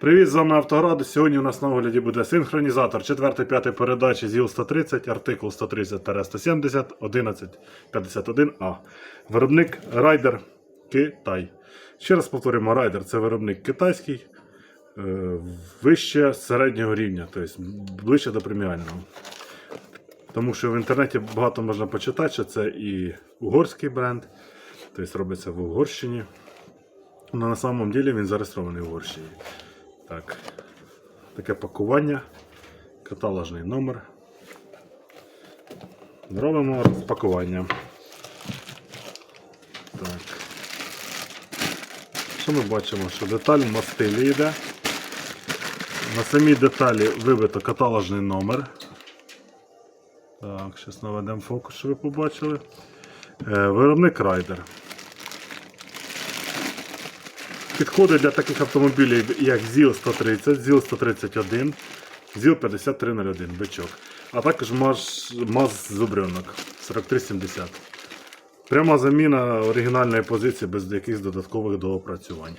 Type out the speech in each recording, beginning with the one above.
Привіт, з вами Автоград. Сьогодні у нас на огляді буде синхронізатор 4-5 передачі ЗІЛ 130, артикул 130-170, 1151А. Виробник Райдер Китай. Ще раз повторимо, Райдер це виробник китайський, е, вище середнього рівня, тобто ближче до преміального. Тому що в інтернеті багато можна почитати, що це і угорський бренд, тобто робиться в Угорщині. Але на самом деле він зареєстрований в Угорщині. Так. Таке пакування. Каталожний номер. Робимо розпакування. Так. Що ми бачимо? Що деталь в мастилі йде. На самій деталі вибито каталожний номер. Так, зараз наведемо фокус, щоб ви побачили. Е, виробник Райдер. Підходить для таких автомобілів, як ЗІЛ 130, ЗІЛ 131, ЗІЛ 5301 бичок. А також МАЗ, МАЗ Зубрьонок 4370. Пряма заміна оригінальної позиції без якихось додаткових доопрацювань.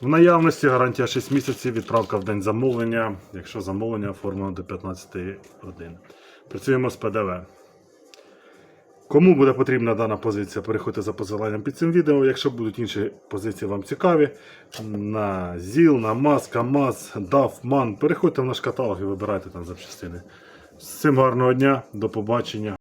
В наявності гарантія 6 місяців, відправка в день замовлення, якщо замовлення оформлено до 15.1. Працюємо з ПДВ. Кому буде потрібна дана позиція, переходьте за посиланням під цим відео. Якщо будуть інші позиції вам цікаві, на ЗІЛ, на МАЗ, КАМАЗ, ДАФ, МАН, переходьте в наш каталог і вибирайте там запчастини. Всім гарного дня, до побачення.